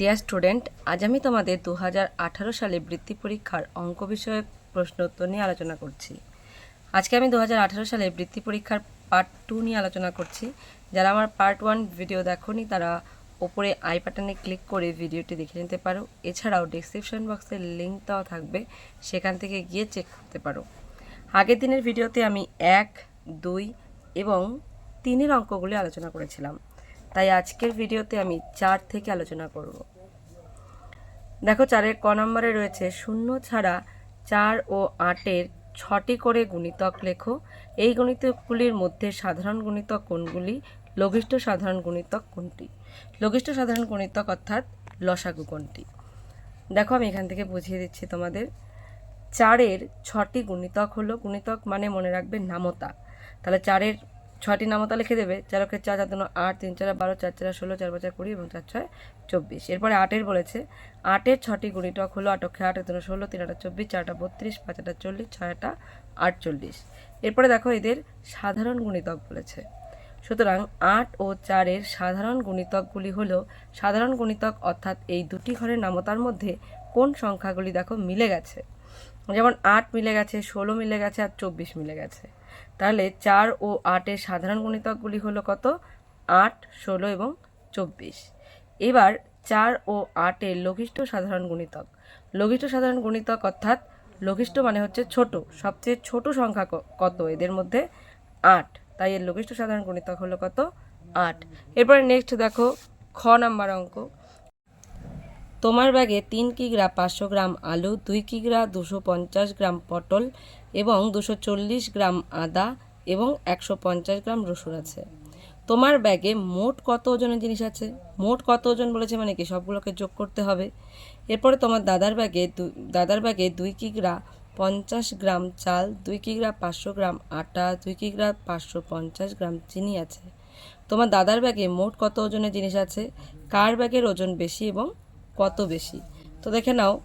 Dear student আজ আমি তোমাদের দু সালে বৃত্তি পরীক্ষার অঙ্ক বিষয়ক প্রশ্ন উত্তর নিয়ে আলোচনা করছি। আজকে আমি দু সালে বৃত্তি পরীক্ষার পার্ট টু নিয়ে আলোচনা করছি। যারা আমার পার্ট ওয়ান ভিডিও দেখোনি, তারা ওপরে আই বাটনে ক্লিক করে ভিডিওটি দেখে নিতে পারো। এছাড়াও ডিসক্রিপশন বক্সে লিঙ্ক দেওয়া থাকবে, সেখান থেকে গিয়ে চেক করতে পারো। আগের দিনের ভিডিওতে আমি এক, দুই এবং তিনের অঙ্কগুলি আলোচনা করেছিলাম। তাই আজকের ভিডিওতে আমি চার থেকে আলোচনা করব। দেখো চারের ক নম্বরে রয়েছে, শূন্য ছাড়া চার ও আটের ছটি করে গুণিতক লেখো। এই গণিতকগুলির মধ্যে সাধারণ গুণিতক কোনগুলি? লঘিষ্ঠ সাধারণ গুণিতক কোনটি? লঘিষ্ঠ সাধারণ গুণিতক অর্থাৎ লসাগু কোনটি? দেখো আমি এখান থেকে বুঝিয়ে দিচ্ছি তোমাদের। চারের ছটি গুণিতক হলো, গুণিতক মানে মনে রাখবে নামতা। তাহলে চারের ছটি নামতা লিখে দেবে চারকে চার চার দুনো, আট, তিন চার, বারো, চার চার, ষোলো, চার পাঁচ, কুড়ি এবং চার ছয়, চব্বিশ। এরপরে আটের বলেছে, আটের ছটি গুণিতক হলো আটকে আট দুনো, ষোলো, তিন আটা চব্বিশ চারটা বত্রিশ, পাঁচ আটা চল্লিশ ছয়টা আটচল্লিশ। এরপরে দেখো এদের সাধারণ গুণিতক বলেছে। সুতরাং আট ও চারের সাধারণ গুণিতকগুলি হলো, সাধারণ গুণিতক অর্থাৎ এই দুটি ঘরের নামতার মধ্যে কোন সংখ্যাগুলি দেখো মিলে গেছে? যেমন আট মিলে গেছে, ষোলো মিলে গেছে আর চব্বিশ মিলে গেছে। তাহলে চার ও আটের সাধারণ গুণিতকগুলি হলো কত? আট, ষোলো এবং চব্বিশ। এবার চার ও আটের লঘিষ্ঠ সাধারণ গুণিতক। লঘিষ্ঠ সাধারণ গুণিতক অর্থাৎ লঘিষ্ঠ মানে হচ্ছে ছোট। সবচেয়ে ছোট সংখ্যা কত? এদের মধ্যে আট। তাই এর লঘিষ্ঠ সাধারণ গুণিতক হলো কত? আট। এরপরে নেক্সট দেখো খ নাম্বার অঙ্ক। তোমার ব্যাগে তিন কিগ্রা পাঁচশো গ্রাম আলু, দুই কিগ্রা দুশো পঞ্চাশ গ্রাম পটল এবং দুশো চল্লিশ গ্রাম আদা এবং একশো পঞ্চাশ গ্রাম রসুন আছে। তোমার ব্যাগে মোট কত ওজনের জিনিস আছে? মোট কত ওজন বলেছে মানে কি? সবগুলোকে যোগ করতে হবে। এরপরে তোমার দাদার ব্যাগে দাদার ব্যাগে দুই কিগ্রা পঞ্চাশ গ্রাম চাল, দুই কিগ্রা পাঁচশো গ্রাম আটা, দুই কিগ্রা পাঁচশো পঞ্চাশ গ্রাম চিনি আছে। তোমার দাদার ব্যাগে মোট কত ওজনের জিনিস আছে? কার ব্যাগের ওজন বেশি এবং কত বেশি? তো দেখে নাও।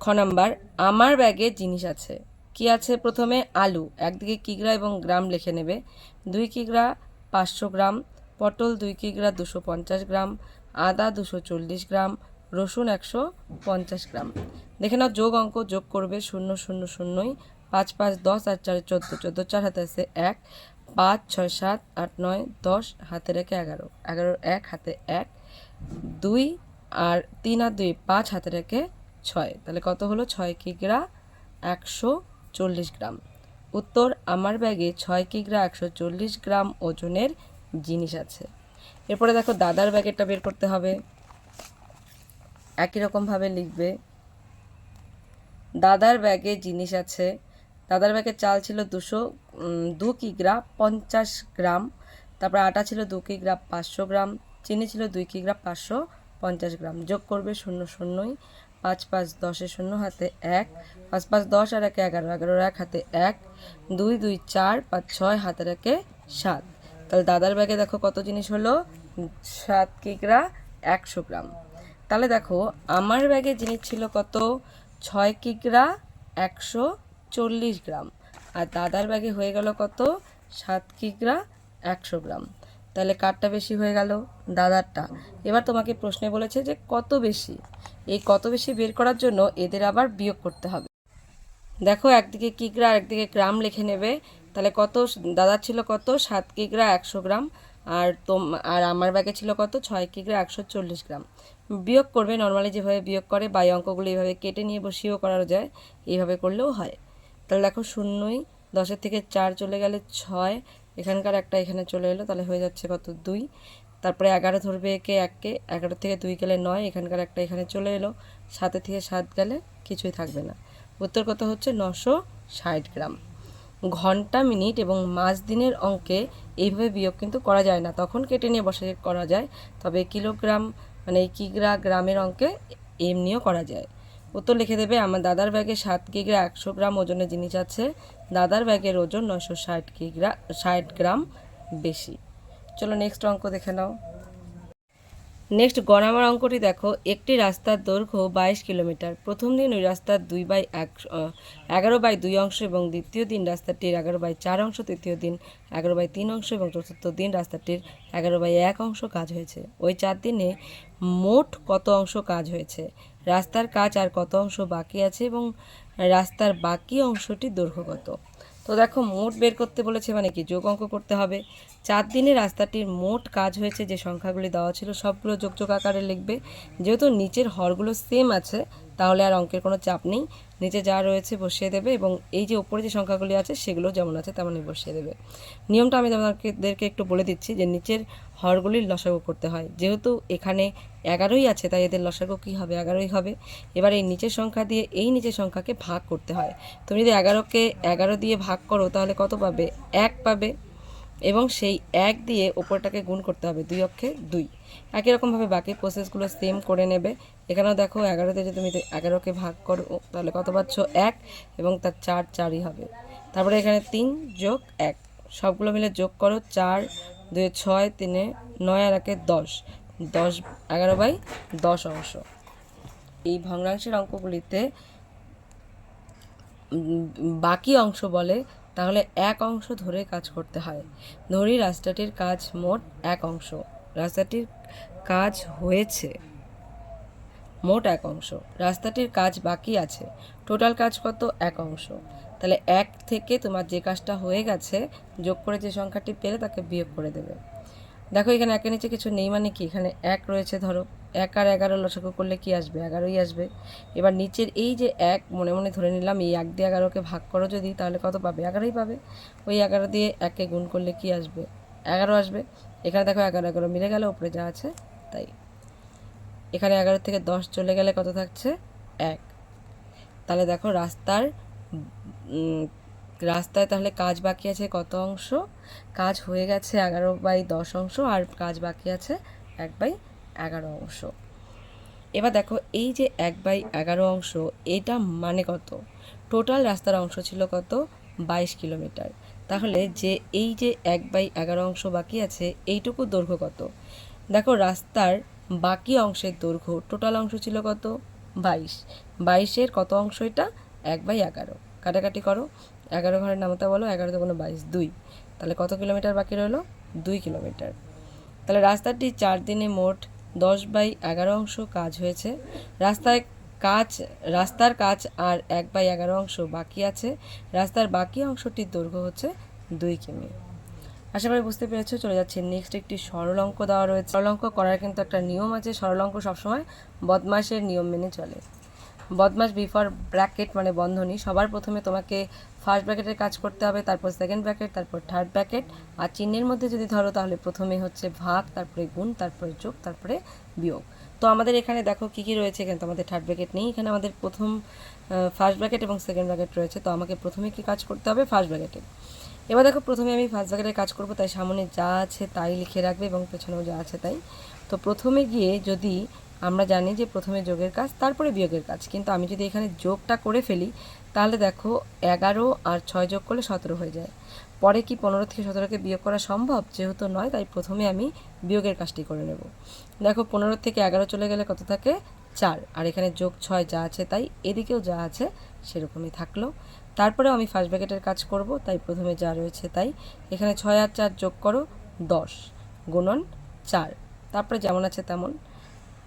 খ নাম্বার, আমার ব্যাগে জিনিস আছে। কি আছে প্রথমে? আলু। একদিকে কিগ্রা এবং গ্রাম লিখে নেবে। দুই কিগ্রা পাঁচশো গ্রাম, পটল দুই কিগ্রা দুশো পঞ্চাশ গ্রাম, আদা দুশো চল্লিশ গ্রাম, রসুন একশো পঞ্চাশ গ্রাম। দেখে নাও, যোগ অঙ্ক যোগ করবে শূন্য শূন্য, শূন্যই। পাঁচ পাঁচ, দশ আর চারে, চোদ্দ চোদ্দ, চার হাতে আছে এক। পাঁচ, ছয়, সাত, আট, নয়, দশ, হাতে রেখে এগারো। এগারোর এক, হাতে এক। দুই আর তিন আর দুই, পাঁচ, হাতে রেখে ছয়। তাহলে কত হলো? ছয় কিগ্রা একশো চল্লিশ গ্রাম। উত্তর, আমার ব্যাগে ছয় কিগ্রা একশো চল্লিশ গ্রাম ওজনের জিনিস আছে। এরপরে দেখো, দাদার ব্যাগেরটা বের করতে হবে। একই রকমভাবে লিখবে, দাদার ব্যাগে জিনিস আছে। দাদার ব্যাগে চাল ছিল দুশো দু কিগ্রা পঞ্চাশ গ্রাম। তারপর আটা ছিল দু কিগ্রা পাঁচশো গ্রাম। চিনি ছিল দুই কিগ্রা পাঁচশো পঞ্চাশ গ্রাম। যোগ করবে শূন্য শূন্যই। পাঁচ পাঁচ দশে শূন্য হাতে এক, পাঁচ পাঁচ দশ আর একে এগারো, এগারোর এক হাতে এক, দুই দুই, চার, পাঁচ ছয় হাতে রেখে সাত। তাহলে দাদার ব্যাগে দেখো কত জিনিস হলো? সাত কিগ্রা একশো গ্রাম। তাহলে দেখো, আমার ব্যাগে জিনিস ছিল কত? ছয় কিগ্রা একশো চল্লিশ গ্রাম। আর দাদার ব্যাগে হয়ে গেল কত? সাত কিগ্রা একশো গ্রাম। তাহলে কারটা বেশি হয়ে গেল? দাদারটা। এবার তোমাকে প্রশ্নে বলেছে যে কত বেশি? এই কত বেশি বের করার জন্য এদের আবার বিয়োগ করতে হবে। দেখো, একদিকে কিগ্রা আর একদিকে গ্রাম লিখে নেবে। তাহলে কত? দাদার ছিল কত? সাত কিগ্রা একশো গ্রাম। আর তোম, আর আমার ব্যাগে ছিল কত? ছয় কিগ্রা একশো চল্লিশ গ্রাম। বিয়োগ করবে নর্মালি যেভাবে বিয়োগ করে বাই অঙ্কগুলো এইভাবে কেটে নিয়ে বসিয়েও করা যায়, এইভাবে করলেও হয়। তাহলে দেখো, শূন্যই, দশের থেকে চার চলে গেলে ছয়, এখানকার একটা এখানে চলে এলো, তাহলে হয়ে যাচ্ছে কত? দুই। তারপরে এগারো ধরবে একে এককে এগারো থেকে দুই গেলে নয়, এখানকার একটা এখানে চলে এলো। সাতে থেকে সাত গেলে কিছুই থাকবে না। উত্তর কত হচ্ছে? নশো ষাট গ্রাম। ঘণ্টা, মিনিট এবং মাস দিনের অঙ্কে এইভাবে বিয়োগ কিন্তু করা যায় না। তখন কেটে নিয়ে বসে করা যায়। তবে কিলোগ্রাম মানে কিগ্রা গ্রামের অঙ্কে এমনিও করা যায়। উত্তর লিখে দেবে, আমার দাদার ব্যাগে সাত কিগ্রা একশো গ্রাম ওজনের জিনিস আছে। দাদার ব্যাগের ওজন নশো ষাট কিগ্রা, ষাট গ্রাম বেশি। চলো নেক্সট অঙ্ক দেখে নাও। নেক্সট গ নাম্বার অঙ্কটি দেখো, একটি রাস্তার দৈর্ঘ্য বাইশ কিলোমিটার। প্রথম দিন ওই রাস্তার দুই বাই এক এগারো বাই দুই অংশ এবং দ্বিতীয় দিন রাস্তাটির এগারো বাই চার অংশ, তৃতীয় দিন এগারো বাই তিন অংশ এবং চতুর্থ দিন রাস্তাটির এগারো বাই এক অংশ কাজ হয়েছে। ওই চার দিনে মোট কত অংশ কাজ হয়েছে? রাস্তার কাজ আর কত অংশ বাকি আছে এবং রাস্তার বাকি অংশটির দৈর্ঘ্য কত? তো দেখো, মোট বের করতে বলেছে মানে কি, যোগ অঙ্ক করতে হবে। চার দিনে রাস্তাটির মোট কাজ হয়েছে যে সংখ্যাগুলি দেওয়া ছিল, সবগুলো যোগ যোগ আকারে লিখবে। যেহেতু নিচের হরগুলো সেম আছে তাহলে আর অঙ্কের কোনো চাপ নেই। নিচে যা রয়েছে বসিয়ে দেবে এবং এই যে উপরে যে সংখ্যাগুলি আছে সেগুলো যেমন আছে তেমনই বসিয়ে দেবে। নিয়মটা আমি তোমাদেরকে একটু বলে দিচ্ছি যে নিচের হরগুলির লসাগু করতে হয়। যেহেতু এখানে এগারোই আছে, তাই এদের লসাগু কী হবে? এগারোই হবে। এবার এই নিচের সংখ্যা দিয়ে এই নিচের সংখ্যাকে ভাগ করতে হয়। তুমি যদি এগারোকে এগারো দিয়ে ভাগ করো তাহলে কত পাবে? এক পাবে। এবং সেই এক দিয়ে ওপরটাকে গুণ করতে হবে দুই অক্ষে দুই। একই রকমভাবে বাকি প্রসেসগুলো সেম করে নেবে। এখানেও দেখো এগারোতে যদি তুমি এগারোকে ভাগ করো, তাহলে কত পাচ্ছ? এক এবং তার চার চারই হবে। তারপরে এখানে তিন যোগ এক। সবগুলো মিলে যোগ করো চার দুই ছয়, তিনে নয় আর একে দশ। দশ, এগারো বাই দশ অংশ। এই ভগ্নাংশের অঙ্কগুলিতে বাকি অংশ বলে তাহলে এক অংশ ধরে কাজ করতে হয়। ধরি রাস্তাটির কাজ মোট এক অংশ। রাস্তাটির কাজ হয়েছে মোট এক অংশ। রাস্তাটির কাজ বাকি আছে। টোটাল কাজ কত? এক অংশ। তাহলে এক থেকে তোমার যে কাজটা হয়ে গেছে, যোগ করে যে সংখ্যাটি পেলে তাকে বিয়োগ করে দেবে। দেখো এখানে একের নিচে কিছু নেই মানে কি? এখানে এক রয়েছে ধরো। এক আর এগারো লসাগু করলে কি আসবে? এগারোই আসবে। এবার নিচের এই যে এক, মনে মনে ধরে নিলাম, এই এক দিয়ে এগারোকে ভাগ করো যদি, তাহলে কত পাবে? এগারোই পাবে। ওই এগারো দিয়ে একে গুণ করলে কি আসবে? এগারো আসবে। এখানে দেখো এগারো এগারো মিলে গেল, উপরে যা আছে তাই। এখানে এগারো থেকে দশ চলে গেলে কত থাকছে? এক। তাহলে দেখো রাস্তার রাস্তায় তাহলে কাজ বাকি আছে কত অংশ? কাজ হয়ে গেছে এগারো বাই দশ অংশ, আর কাজ বাকি আছে এক বাই এগারো অংশ। এবার দেখো, এই যে এক বাই এগারো অংশ, এটা মানে কত? টোটাল রাস্তার অংশ ছিল কত? বাইশ কিলোমিটার। তাহলে যে এই যে এক বাই এগারো অংশ বাকি আছে, এইটুকু দৈর্ঘ্য কত? দেখো, রাস্তার বাকি অংশের দৈর্ঘ্য টোটাল অংশ ছিল কত? বাইশ। বাইশের কত অংশ এটা? এক বাই এগারো। কাটাকাটি করো। এগারো ঘরের নামতা বলো এগারোতে কোনো বাইশ, দুই। তাহলে কত কিলোমিটার বাকি রইল? দুই কিলোমিটার। তাহলে রাস্তাটি চার দিনে মোট দশ বাই এগারো অংশ কাজ হয়েছে। রাস্তায় কাজ, রাস্তার কাজ আর এক বাই এগারো অংশ বাকি আছে। রাস্তার বাকি অংশটির দৈর্ঘ্য হচ্ছে দুই কিমি। আশা করি বুঝতে পেরেছ, চলে যাচ্ছে নেক্সট একটি সরল অঙ্ক দেওয়া রয়েছে। সরল অঙ্ক করার কিন্তু একটা নিয়ম আছে। সরল অঙ্ক সবসময় বদমাসের নিয়ম মেনে চলে। বদমাস বিফর ব্র্যাকেট মানে বন্ধনী। সবার প্রথমে তোমাকে ফার্স্ট ব্র্যাকেটের কাজ করতে হবে, তারপর সেকেন্ড ব্র্যাকেট তারপর থার্ড ব্র্যাকেট আর চিহ্নের মধ্যে যদি ধরো তাহলে প্রথমে হচ্ছে ভাগ, তারপরে গুণ, তারপরে যোগ, তারপরে বিয়োগ। তো আমাদের এখানে দেখো কী কী রয়েছে এখানে তো আমাদের থার্ড ব্র্যাকেট নেই। এখানে আমাদের প্রথম ফার্স্ট ব্র্যাকেট এবং সেকেন্ড ব্র্যাকেট রয়েছে। তো আমাকে প্রথমে কি কাজ করতে হবে? ফার্স্ট ব্র্যাকেটে এবার দেখো প্রথমে আমি ফার্স্ট ব্র্যাকেটের কাজ করব, তাই সামনে যা আছে তাই লিখে রাখবে এবং পেছনেও যা আছে তাই। তো প্রথমে গিয়ে যদি আমরা জানি যে প্রথমে যোগের কাজ, তারপরে বিয়োগের কাজ। কিন্তু আমি যদি এখানে যোগটা করে ফেলি, তাহলে দেখো এগারো আর ছয় যোগ করলে সতেরো হয়ে যায়। পরে কি পনেরো থেকে সতেরোকে বিয়োগ করা সম্ভব? যেহেতু নয়, তাই প্রথমে আমি বিয়োগের কাজটি করে নেব। দেখো পনেরো থেকে এগারো চলে গেলে কত থাকে? চার। আর এখানে যোগ ছয় যা আছে তাই, এদিকেও যা আছে সেরকমই থাকল। তারপরেও আমি ফার্স্ট ব্র্যাকেটের কাজ করব, তাই প্রথমে যা রয়েছে তাই। এখানে ছয় আর চার যোগ করো দশ, গুণন চার। তারপরে যেমন আছে তেমন।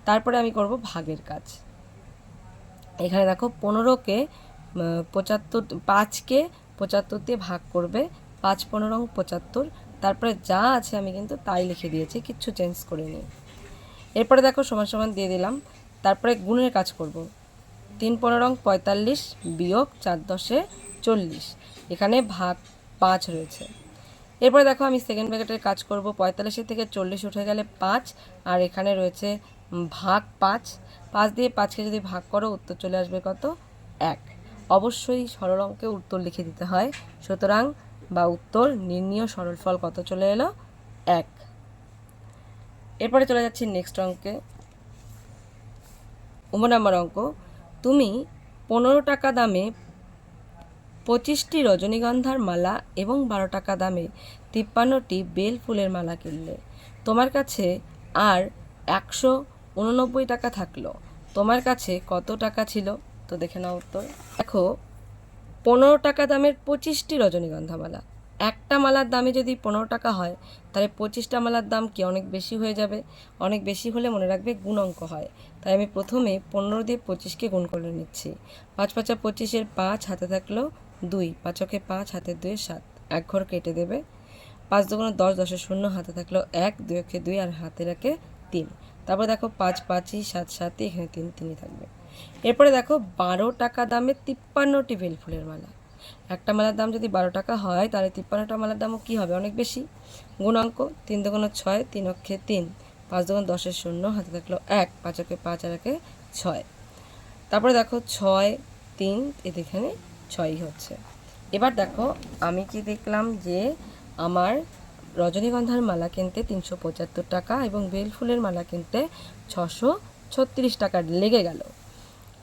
তারপরে আমি করব ভাগের কাজ। এখানে দেখো পনেরোকে পঁচাত্তর পাঁচকে পঁচাত্তর দিয়ে ভাগ করবে। পাঁচ, পনেরো, পঁচাত্তর। তারপরে যা আছে আমি কিন্তু তাই লিখে দিয়েছি, কিচ্ছু চেঞ্জ করিনি। এরপরে দেখো সমান সমান দিয়ে দিলাম। তারপরে গুণের কাজ করব। তিন, পনেরো, পঁয়তাল্লিশ বিয়োগ চার দশে চল্লিশ। এখানে ভাগ পাঁচ রয়েছে। এরপরে দেখো আমি সেকেন্ড ব্র্যাকেটের কাজ করব। পঁয়তাল্লিশের থেকে চল্লিশ উঠে গেলে পাঁচ, আর এখানে রয়েছে ভাগ পাঁচ। পাঁচ দিয়ে পাঁচকে যদি ভাগ করো, উত্তর চলে আসবে কত? এক। অবশ্যই সরল অঙ্কে উত্তর লিখে দিতে হয়। সুতরাং, বা উত্তর নির্ণীয় সরল ফল কত চলে এলো? এক। এরপরে চলে যাচ্ছি নেক্সট অঙ্কে। উম, নাম্বার অঙ্ক। তুমি পনেরো টাকা দামে পঁচিশটি রজনীগন্ধার মালা এবং বারো টাকা দামে তিপ্পান্নটি বেল ফুলের মালা কিনলে। তোমার কাছে আর একশো উননব্বই টাকা থাকল। তোমার কাছে কত টাকা ছিল? তো দেখে নাও উত্তর। দেখো, পনেরো টাকা দামের পঁচিশটি রজনীগন্ধা মালা একটা মালার দামে যদি পনেরো টাকা হয়, তাহলে পঁচিশটা মালার দাম কি অনেক বেশি হয়ে যাবে? অনেক বেশি হলে মনে রাখবে গুণ অঙ্ক হয়। তাই আমি প্রথমে পনেরো দিয়ে পঁচিশকে গুণ করে নিচ্ছি। পাঁচ পাঁচা পঁচিশের পাঁচ হাতে থাকল দুই, পাঁচকে পাঁচ হাতে দুই সাত। এক ঘর কেটে দেবে। পাঁচ দুগুণ দশ দশের শূন্য হাতে থাকল এক, দুই দুই আর হাতে রাখে তিন। তারপর দেখো পাঁচ পাঁচই, সাত সাতই, এখানে তিন তিনই থাকবে। এরপরে দেখো বারো টাকা দামে তিপ্পান্নটি বেলফুলের মালা। একটা মালার দাম যদি বারো টাকা হয়, তাহলে তিপ্পান্নটা মালার দামও কী হবে? অনেক বেশি। গুণাঙ্ক তিন দুগুণ ছয়, তিন অক্ষে তিন, পাঁচ দুগুণ দশের শূন্য, হাতে থাকল এক, পাঁচ অক্ষে পাঁচ আর একে ছয়। তারপরে দেখো ছয়, তিন এখানে ছয়ই হচ্ছে। এবার দেখো আমি কি দেখলাম যে আমার রজনীগন্ধার মালা কিনতে তিনশো পঁচাত্তর টাকা এবং বেলফুলের মালা কিনতে ছশো ছত্রিশ টাকা লেগে গেল।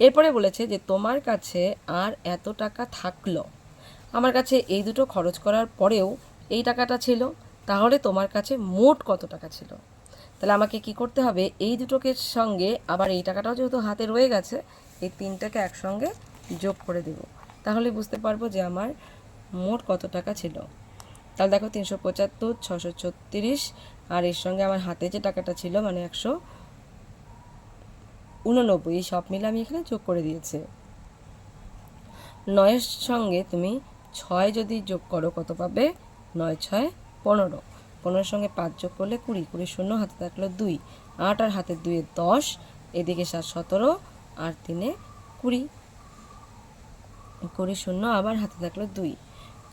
এরপরে বলেছে যে, তোমার কাছে আর এত টাকা থাকল। আমার কাছে এই দুটো খরচ করার পরেও এই টাকাটা ছিল। তাহলে তোমার কাছে মোট কত টাকা ছিল? তাহলে আমাকে কি করতে হবে? এই দুটোকে সঙ্গে আবার এই টাকাটাও যেহেতু হাতে রয়ে গেছে, এই তিনটাকে একসঙ্গে যোগ করে দেব। তাহলে বুঝতে পারব যে আমার মোট কত টাকা ছিল। তাহলে দেখো তিনশো পঁচাত্তর, ছশো ছত্রিশ, আর এর সঙ্গে আমার হাতে যে টাকাটা ছিল মানে একশো উননব্বই, এই সব মিলে আমি এখানে যোগ করে দিয়েছি। নয়ের সঙ্গে তুমি ছয় যদি যোগ করো, কত পাবে? নয়, ছয়, পনেরো। পনেরোর সঙ্গে পাঁচ যোগ করলে কুড়ি কুড়ি শূন্য, হাতে থাকল দুই। আট আর হাতে দুয়ে দশ, এদিকে সাত সতেরো, আর তিনে কুড়ি। কুড়ি শূন্য, আবার হাতে থাকল দুই।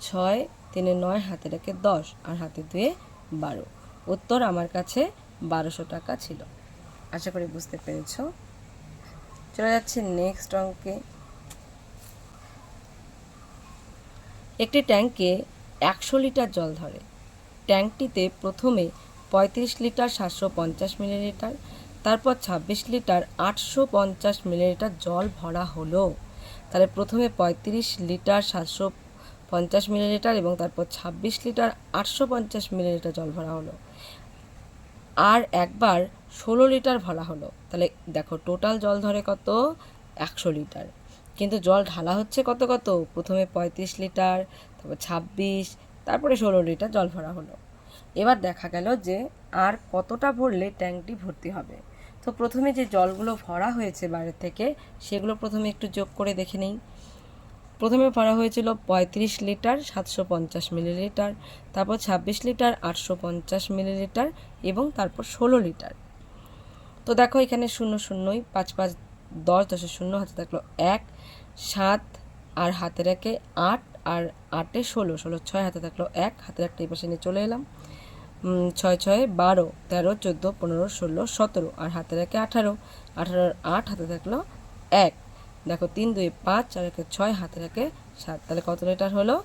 ছয় তিনে নয়, হাতে রেখে দশ আর হাতে দুয়ে বারো। উত্তর আমার কাছে বারোশো টাকা ছিল। আশা করি বুঝতে পেরেছ। চলে যাচ্ছে নেক্সট অঙ্কে। একটি ট্যাঙ্কে একশো লিটার জল ধরে। ট্যাঙ্কটিতে প্রথমে পঁয়ত্রিশ লিটার সাতশো পঞ্চাশ মিলিলিটার, তারপর ছাব্বিশ লিটার আটশো পঞ্চাশ মিলিলিটার জল ভরা হলো। তাহলে প্রথমে পঁয়ত্রিশ লিটার সাতশো পঞ্চাশ মিলিলিটার এবং তারপর ছাব্বিশ লিটার আটশো পঞ্চাশ মিলিলিটার জল ভরা হলো। আর একবার ষোলো লিটার ভরা হলো। তাহলে দেখো টোটাল জল ধরে কত? একশো লিটার। কিন্তু জল ঢালা হচ্ছে কত কত? প্রথমে পঁয়ত্রিশ লিটার, তারপর ছাব্বিশ, তারপরে ষোলো লিটার জল ভরা হলো। এবার দেখা গেল যে আর কতটা ভরলে ট্যাঙ্কটি ভর্তি হবে। তো প্রথমে যে জলগুলো ভরা হয়েছে বাইরে থেকে, সেগুলো প্রথমে একটু যোগ করে দেখে নিই। প্রথমে ভরা হয়েছিল পঁয়ত্রিশ লিটার সাতশো পঞ্চাশ মিলিলিটার, তারপর ছাব্বিশ লিটার আটশো পঞ্চাশ মিলিলিটার এবং তারপর ষোলো লিটার। তো দেখো এখানে শূন্য শূন্যই, পাঁচ পাঁচ দশ দশের শূন্য হাতে থাকল এক, সাত, আর হাতে রেখে আট, আর আটে ষোলো ষোলো ছয়, হাতে থাকল এক, হাতের একটা এই পাশে নিয়ে চলে এলাম। ছয় ছয় বারো, তেরো, চোদ্দ, পনেরো, ষোলো, সতেরো, আর হাতে রেখে আঠারো, আঠারোর আট, হাতে থাকল এক। দেখো তিন দুই পাঁচ, চার একে ছয় হাতে রেখে সাত। তাহলে কত লিটার হলো?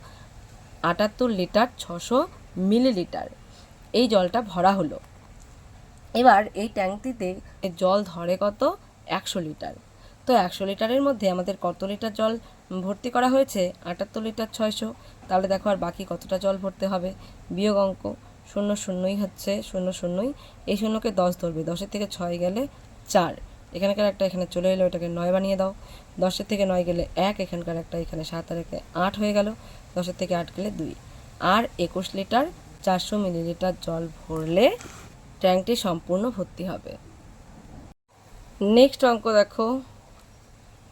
আটাত্তর লিটার ছশো মিলিলিটার। এই জলটা ভরা হলো। এবার এই ট্যাঙ্কটিতে জল ধরে কত? একশো লিটার। তো একশো লিটারের মধ্যে আমাদের কত লিটার জল ভর্তি করা হয়েছে? আটাত্তর লিটার ছয়শো। তাহলে দেখো আর বাকি কতটা জল ভরতে হবে? বিয়োগ অঙ্ক শূন্য শূন্যই হচ্ছে শূন্য শূন্যই। এই শূন্যকে দশ ধরবে। দশের থেকে ছয় গেলে চার। এখানকার একটা এখানে চলে এলো, এটাকে নয় বানিয়ে দাও। দশের থেকে নয় গেলে এক, এখানকার একটা এখানে সাত আর একে আট হয়ে গেল। দশের থেকে আট গেলে দুই। আর একুশ লিটার চারশো মিলিলিটার জল ভরলে ট্যাঙ্কটি সম্পূর্ণ ভর্তি হবে। নেক্সট অঙ্ক দেখো।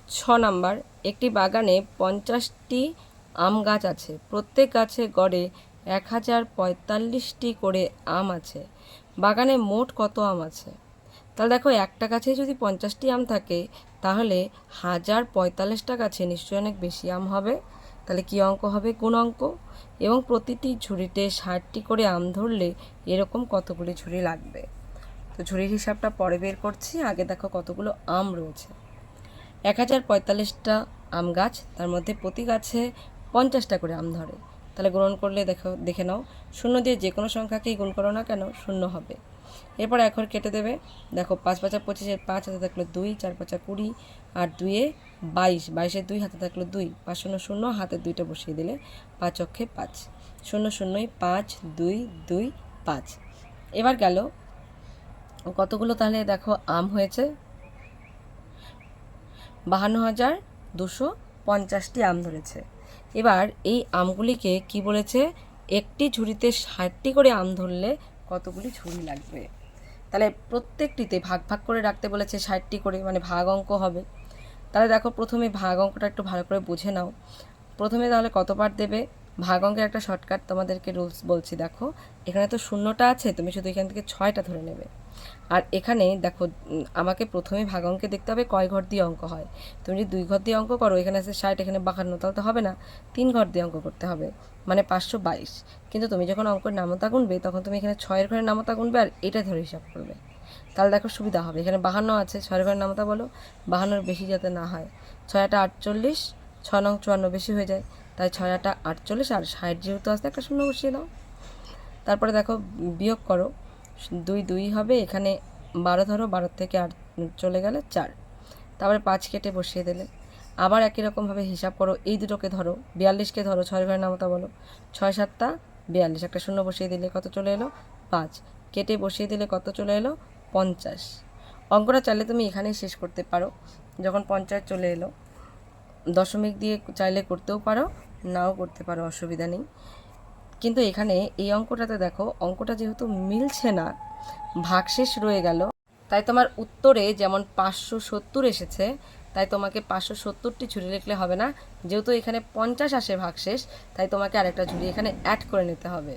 ছ নাম্বার, একটি বাগানে পঞ্চাশটি আম গাছ আছে। প্রত্যেক গাছে গড়ে এক হাজার পঁয়তাল্লিশটি করে আম আছে। বাগানে মোট কত আম আছে? তাহলে দেখো একটা গাছে যদি পঞ্চাশটি আম থাকে, তাহলে হাজার পঁয়তাল্লিশটা গাছে নিশ্চয়ই অনেক বেশি আম হবে। তাহলে কী অঙ্ক হবে? কোন অঙ্ক। এবং প্রতিটি ঝুড়িতে ষাটটি করে আম ধরলে এরকম কতগুলি ঝুড়ি লাগবে? তো ঝুড়ির হিসাবটা পরে বের করছি। আগে দেখো কতগুলো আম রয়েছে। এক হাজার পঁয়তাল্লিশটা আম গাছ, তার মধ্যে প্রতি গাছে পঞ্চাশটা করে আম ধরে। তাহলে গ্রহণ করলে দেখো, দেখে নাও। শূন্য দিয়ে যে কোনো সংখ্যাকেই গুণ করো না কেন, শূন্য হবে। এরপর এখন কেটে দেবে। দেখো, পাঁচ পাঁচা পঁচিশের পাঁচ হাতে থাকল দুই, চার পাঁচা কুড়ি, আর দুইয়ে বাইশ। বাইশের দুই, হাতে থাকল দুই। পাঁচ শূন্য শূন্য, হাতে দুইটা বসিয়ে দিলে পাঁচ অক্ষে পাঁচ। শূন্য শূন্যই পাঁচ, দুই দুই, পাঁচ। এবার গেল। কতগুলো তাহলে দেখো, আম হয়েছে? বাহান্ন হাজার দুশো পঞ্চাশটি আম ধরেছে। এবার এই আমগুলিকে কি বলেছে? একটি ঝুড়িতে ষাটটি করে আম ধরলে কতগুলি ঝুড়ি লাগবে? তাহলে প্রত্যেকটিতে ভাগ ভাগ করে রাখতে বলেছে ষাটটি করে মানে ভাগ অঙ্ক হবে। তাহলে দেখো প্রথমে ভাগ অঙ্কটা একটু ভালো করে বুঝে নাও। প্রথমে তাহলে কত পার্ট দেবে? ভাগ অঙ্কের একটা শর্টকাট তোমাদেরকে রুলস বলছি, দেখো। এখানে তো শূন্যটা আছে, তুমি শুধু এখান থেকে ছয়টা ধরে নেবে। আর এখানে দেখো আমাকে প্রথমে ভাগ অঙ্কে দেখতে হবে কয় ঘর দিয়ে অঙ্ক হয়। তুমি যদি দুই ঘর দিয়ে অঙ্ক করো, এখানে আছে ষাট, এখানে বাহান্ন তাহলে তো হবে না। তিন ঘর দিয়ে অঙ্ক করতে হবে মানে পাঁচশো বাইশ। কিন্তু তুমি যখন অঙ্কের নামতা গুনবে, তখন তুমি এখানে ছয়ের ঘরের নামতা গুনবে আর এটা ধরে হিসাব করবে। তাহলে দেখো সুবিধা হবে। এখানে বাহান্ন আছে, ছয়ের ঘরের নামতা বলো। বাহান্নর বেশি যাতে না হয় ছয় আটা আটচল্লিশ, ছয় নং চুয়ান্ন বেশি হয়ে যায়। তাই ছয় আটা আটচল্লিশ আর ষাট যেহেতু আসতে একটা শূন্য বসিয়ে দাও। তারপরে দেখো, বিয়োগ করো। দুই দুই হবে, এখানে বারো ধরো, বারো থেকে আট চলে গেলে চার। তারপরে পাঁচ কেটে বসিয়ে দিলে। আবার একই রকমভাবে হিসাব করো, এই দুটোকে ধরো, বিয়াল্লিশকে ধরো, ছয় ঘরের নামতা বলো। ছয় সাতটা, বিয়াল্লিশ, একটা শূন্য বসিয়ে দিলে কত চলে এলো? পাঁচ। কেটে বসিয়ে দিলে কত চলে এলো? পঞ্চাশ। অঙ্কটা চাইলে তুমি এখানেই শেষ করতে পারো, যখন পঞ্চাশ চলে এলো। দশমিক দিয়ে চাইলে করতেও পারো, নাও করতে পারো, অসুবিধা নেই। কিন্তু এখানে এই অঙ্কটাতে দেখো, অঙ্কটা যেহেতু মিলছে না, ভাগশেষ রয়ে গেল। তাই তোমার উত্তরে যেমন পাঁচশো সত্তর এসেছে, তাই তোমাকে পাঁচশো সত্তরটি ঝুড়ি লিখলে হবে না। যেহেতু এখানে পঞ্চাশ আসে ভাগশেষ, তাই তোমাকে আরেকটা ঝুড়ি এখানে অ্যাড করে নিতে হবে।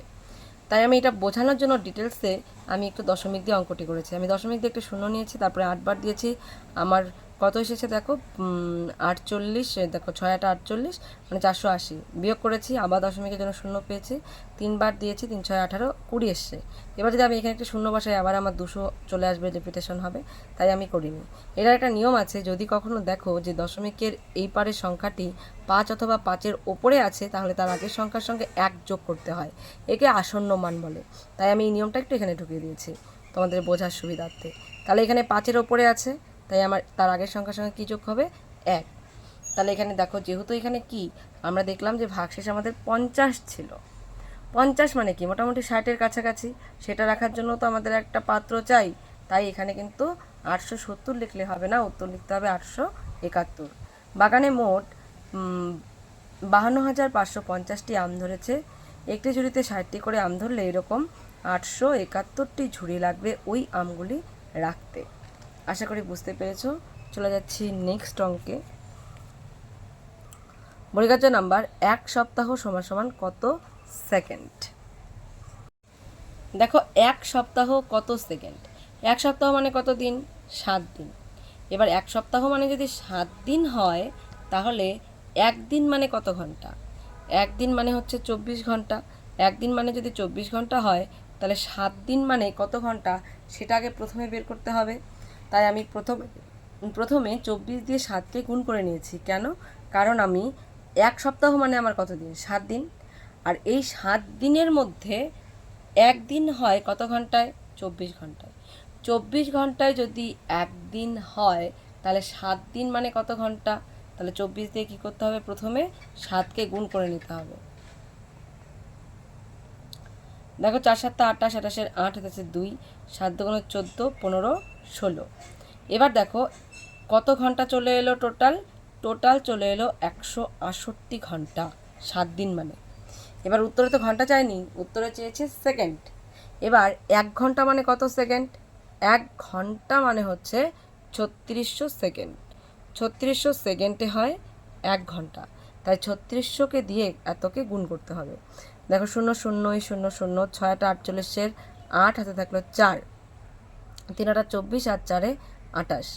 তাই আমি এটা বোঝানোর জন্য ডিটেলসে আমি একটু দশমিক দিয়ে অঙ্কটি করেছি। আমি দশমিক দিয়ে একটু শূন্য নিয়েছি, তারপরে আটবার দিয়েছি। আমার কত এসেছে দেখো? আটচল্লিশ দেখো, ছয় আটা আটচল্লিশ মানে চারশো আশি। বিয়োগ করেছি, আবার দশমিকের জন্য শূন্য পেয়েছি, তিনবার দিয়েছি, তিন ছয় আঠারো, কুড়ি এসছে। এবার যদি আমি এখানে একটা শূন্য বসাই, আবার আমার দুশো চলে আসবে রেপিটেশন হবে, তাই আমি করিনি। এটার একটা নিয়ম আছে, যদি কখনো দেখো যে দশমিকের এই পারের সংখ্যাটি পাঁচ অথবা পাঁচের ওপরে আছে, তাহলে তার আগের সংখ্যার সঙ্গে এক যোগ করতে হয়। একে আসন্ন মান বলে। তাই আমি এই নিয়মটা একটু এখানে ঢুকিয়ে দিয়েছি তোমাদের বোঝার সুবিধার্থে। তাহলে এখানে পাঁচের ওপরে আছে তাই আমার তার আগের সংখ্যার সঙ্গে কী যোগ হবে? এক। তাহলে এখানে দেখো, যেহেতু এখানে কি, আমরা দেখলাম যে ভাগশেষ আমাদের পঞ্চাশ ছিল। পঞ্চাশ মানে কি? মোটামুটি ষাটের কাছাকাছি। সেটা রাখার জন্য তো আমাদের একটা পাত্র চাই। তাই এখানে কিন্তু আটশো সত্তর লিখলে হবে না, উত্তর লিখতে হবে আটশো একাত্তর। বাগানে মোট বাহান্ন হাজার পাঁচশো পঞ্চাশটি আম ধরেছে। একটি ঝুড়িতে ষাটটি করে আম ধরলে এরকম আটশো একাত্তরটি ঝুড়ি লাগবে ওই আমগুলি রাখতে। আশা করি বুঝতে পেরেছ। চলে যাচ্ছি নেক্সট অঙ্কে। বর্গাচ নাম্বার এক সপ্তাহ সমান সমান কত সেকেন্ড দেখো, এক সপ্তাহ কত সেকেন্ড এক সপ্তাহ মানে কত দিন? সাত দিন। এবার এক সপ্তাহ মানে যদি সাত দিন হয়, তাহলে একদিন মানে কত ঘণ্টা? একদিন মানে হচ্ছে চব্বিশ ঘণ্টা। একদিন মানে যদি চব্বিশ ঘণ্টা হয়, তাহলে সাত দিন মানে কত ঘণ্টা? সেটা আগে প্রথমে বের করতে হবে। তাই আমি প্রথম, প্রথমে চব্বিশ দিয়ে সাতকে গুণ করে নিয়েছি। কেন? কারণ আমি এক সপ্তাহ মানে আমার কত দিন? সাত দিন। আর এই সাত দিনের মধ্যে একদিন হয় কত ঘন্টায়? চব্বিশ ঘন্টায়। চব্বিশ ঘন্টায় যদি একদিন হয়, তাহলে সাত দিন মানে কত ঘণ্টা? তাহলে চব্বিশ দিয়ে কী করতে হবে? প্রথমে সাতকে গুণ করে নিতে হবে। দেখো চার সাতটা আটাশ আটাশের আট হতেছে দুই, সাত দুগুণ চোদ্দ, পনেরো, ষোলো। এবার দেখো কত ঘণ্টা চলে এলো টোটাল? টোটাল চলে এলো একশো আটষট্টি ঘণ্টা, সাত দিন মানে। এবার উত্তরে তো ঘণ্টা চাইনি, উত্তরে চেয়েছে সেকেন্ড। এবার এক ঘণ্টা মানে কত সেকেন্ড? এক ঘণ্টা মানে হচ্ছে ছত্রিশশো সেকেন্ড। ছত্রিশশো সেকেন্ডে হয় এক ঘণ্টা। তাই ছত্রিশশোকে দিয়ে এতকে গুণ করতে হবে। দেখো শূন্য শূন্য এই শূন্য শূন্য ছয়টা আটচল্লিশের আট হাতে থাকল চার। তিন আটা চব্বিশ আর চারে আটাশ।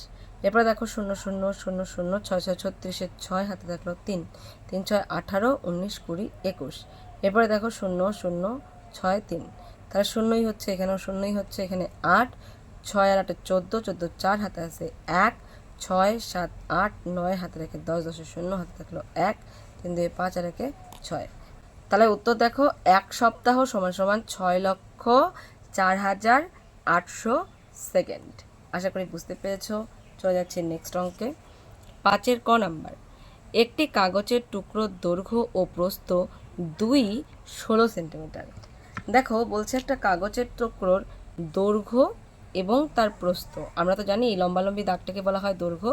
এরপরে দেখো শূন্য শূন্য শূন্য শূন্য, ছয় ছয় ছত্রিশের ছয় হাতে থাকল তিন। তিন ছয় আঠারো, উনিশ কুড়ি একুশ। এরপরে দেখো শূন্য শূন্য, ছয় তিন। তাহলে শূন্যই হচ্ছে এখানেও শূন্যই হচ্ছে এখানে আট। ছয় আর আটে চোদ্দ চোদ্দ চার হাতে আছে এক। ছয়, সাত, আট, নয় হাতে রেখে দশ দশে শূন্য হাতে থাকল এক। তিন দুই পাঁচ আর রেখে ছয়। তাহলে উত্তর দেখো, এক সপ্তাহ সমান সমান ছয় লক্ষ চার হাজার আটশো সেকেন্ড। আশা করি বুঝতে পেরেছ। চলে যাচ্ছে নেক্সট অঙ্কে। পাঁচের ক নাম্বার। একটি কাগজের টুকরোর দৈর্ঘ্য ও প্রস্থ দুই ষোলো সেন্টিমিটার। দেখো, বলছে একটা কাগজের টুকরোর দৈর্ঘ্য এবং তার প্রস্থ। আমরা তো জানি এই লম্বালম্বি দাগটাকে বলা হয় দৈর্ঘ্য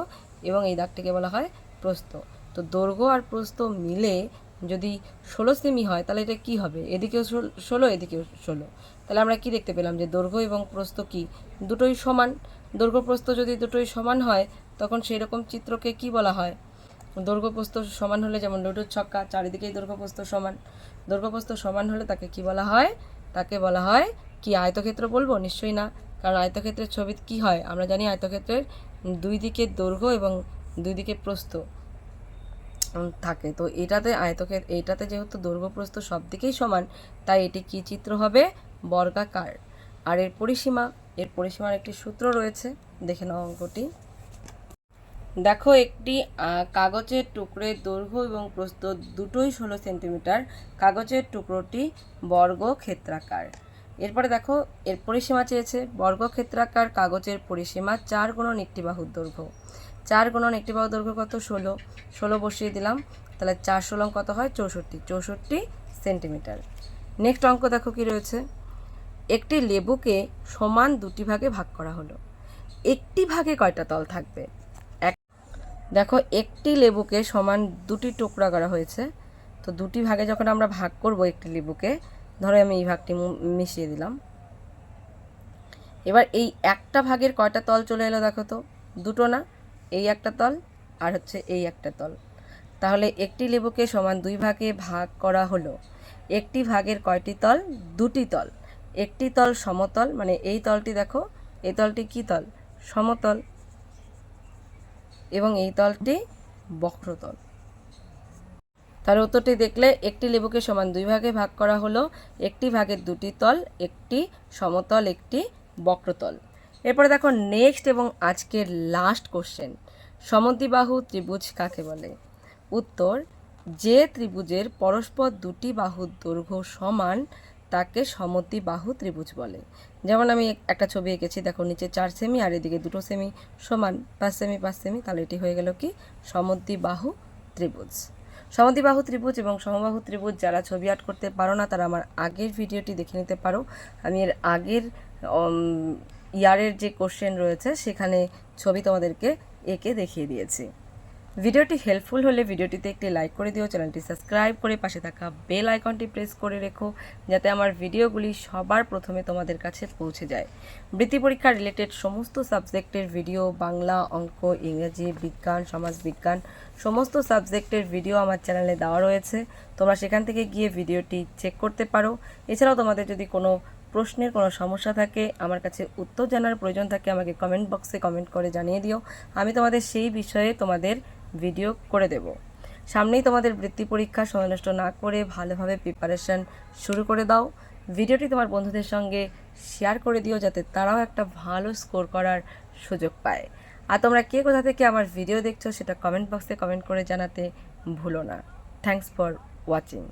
এবং এই দাগটাকে বলা হয় প্রস্থ। তো দৈর্ঘ্য আর প্রস্থ মিলে যদি ষোলো সেমি হয়, তাহলে এটা কি হবে? এদিকেও ষোলো এদিকেও ষোলো। তাহলে আমরা কি দেখতে পেলাম? যে দৈর্ঘ্য এবং প্রস্থ কি? দুটোই সমান। দৈর্ঘ্য প্রস্থ যদি দুটোই সমান হয়, তখন সেই রকম চিত্রকে কি বলা হয়? দৈর্ঘ্য প্রস্থ সমান হলে যেমন লুডোর ছক্কা, চারিদিকেই দৈর্ঘ্য প্রস্থ সমান। দৈর্ঘ্য প্রস্থ সমান হলে তাকে কি বলা হয়? তাকে বলা হয় কি আয়তক্ষেত্র বলব? নিশ্চয়ই না। কারণ আয়তক্ষেত্রের ছবি কি হয়? আমরা জানি আয়তক্ষেত্রের দুই দিকে দৈর্ঘ্য এবং দুই দিকে প্রস্থ। থাকে। তো এটাতে আয়তক্ষেত, এটাতে যেহেতু দৈর্ঘ্য প্রস্থ সব দিকেই সমান, তাই এটি কি চিত্র হবে? বর্গাকার আর এর পরিসীমা, এর পরিসীমার একটি সূত্র রয়েছে। দেখে নাও অঙ্কটি। দেখো, একটি কাগজের টুকরোর দৈর্ঘ্য এবং প্রস্থ দুটোই ষোলো সেন্টিমিটার। কাগজের টুকরোটি বর্গ ক্ষেত্রাকার এরপরে দেখো, এর পরিসীমা চেয়েছে। বর্গ ক্ষেত্রাকার কাগজের পরিসীমা চার গুণন একটি দৈর্ঘ্য। চার গুণন একটি বাহুর দৈর্ঘ্য কত? ষোলো। ষোলো বসিয়ে দিলাম। তাহলে চার ষোলং কত হয়? চৌষট্টি। চৌষট্টি সেন্টিমিটার। নেক্সট অঙ্ক দেখো কি রয়েছে। একটি লেবুকে সমান দুটি ভাগে ভাগ করা হলো। একটি ভাগে কয়টা তল থাকবে? এক দেখো, একটি লেবুকে সমান দুটি টুকরা করা হয়েছে। তো দুটি ভাগে যখন আমরা ভাগ করব একটি লেবুকে, ধরো আমি এই ভাগটি মিশিয়ে দিলাম। এবার এই একটা ভাগের কয়টা তল চলে এলো দেখো তো? দুটো না? এই একটা তল আর হচ্ছে এই একটা তল। তাহলে একটি লেবুকে সমান দুই ভাগে ভাগ করা হলো। একটি ভাগের কয়টি তল? দুটি তল। একটি তল সমতল মানে এই তলটি দেখো, এই তলটি কি তল? সমতল। এবং এই তলটি বক্রতল। তার উত্তরটি দেখলে একটি লেবুকে সমান দুই ভাগে ভাগ করা হলো। একটি ভাগের দুটি তল, একটি সমতল, একটি বক্রতল। এরপরে দেখো নেক্সট এবং আজকের লাস্ট কোশ্চেন সমদ্বিবাহু ত্রিভুজ কাকে বলে? উত্তর, যে ত্রিভুজের পরস্পর দুটি বাহুর দৈর্ঘ্য সমান, তাকে সমদ্বিবাহু ত্রিভুজ বলে। যেমন আমি একটা ছবি এঁকেছি, দেখো নিচে চার সেমি আর এদিকে দুটো সেমি সমান, পাঁচ সেমি পাঁচ সেমি তাহলে এটি হয়ে গেল কি? সমদ্বিবাহু ত্রিভুজ। সমদ্বিবাহু ত্রিভুজ এবং সমবাহু ত্রিভুজ যারা ছবি আর্ট করতে পারো না, তারা আমার আগের ভিডিওটি দেখে নিতে পারো। আমি এর আগের ইয়ারের যে কোশ্চেন রয়েছে, সেখানে ছবি তোমাদেরকে এঁকে দেখিয়ে দিয়েছি। ভিডিওটি হেল্পফুল হলে ভিডিওটিতে একটি লাইক করে দিও, চ্যানেলটি সাবস্ক্রাইব করে পাশে থাকা বেল আইকনটি প্রেস করে রেখো, যাতে আমার ভিডিওগুলি সবার প্রথমে তোমাদের কাছে পৌঁছে যায়। বৃত্তি পরীক্ষা রিলেটেড সমস্ত সাবজেক্টের ভিডিও বাংলা, অঙ্ক, ইংরেজি, বিজ্ঞান, সমাজবিজ্ঞান, সমস্ত সাবজেক্টের ভিডিও আমার চ্যানেলে দেওয়া রয়েছে। তোমরা সেখান থেকে গিয়ে ভিডিওটি চেক করতে পারো। এছাড়াও তোমাদের যদি কোনো প্রশ্নের কোনো সমস্যা থাকে, আমার কাছে উত্তর জানার প্রয়োজন থাকে, আমাকে কমেন্ট বক্সে কমেন্ট করে জানিয়ে দিও। আমি তোমাদের সেই বিষয়ে তোমাদের ভিডিও করে দেব। সামনেই তোমাদের বৃত্তি পরীক্ষা, সময় নষ্ট না করে ভালোভাবে প্রিপারেশন শুরু করে দাও। ভিডিওটি তোমার বন্ধুদের সঙ্গে শেয়ার করে দিও, যাতে তারাও একটা ভালো স্কোর করার সুযোগ পায়। আর তোমরা কে কোথা থেকে আমার ভিডিও দেখছ, সেটা কমেন্ট বক্সে কমেন্ট করে জানাতে ভুলো না। Thanks for watching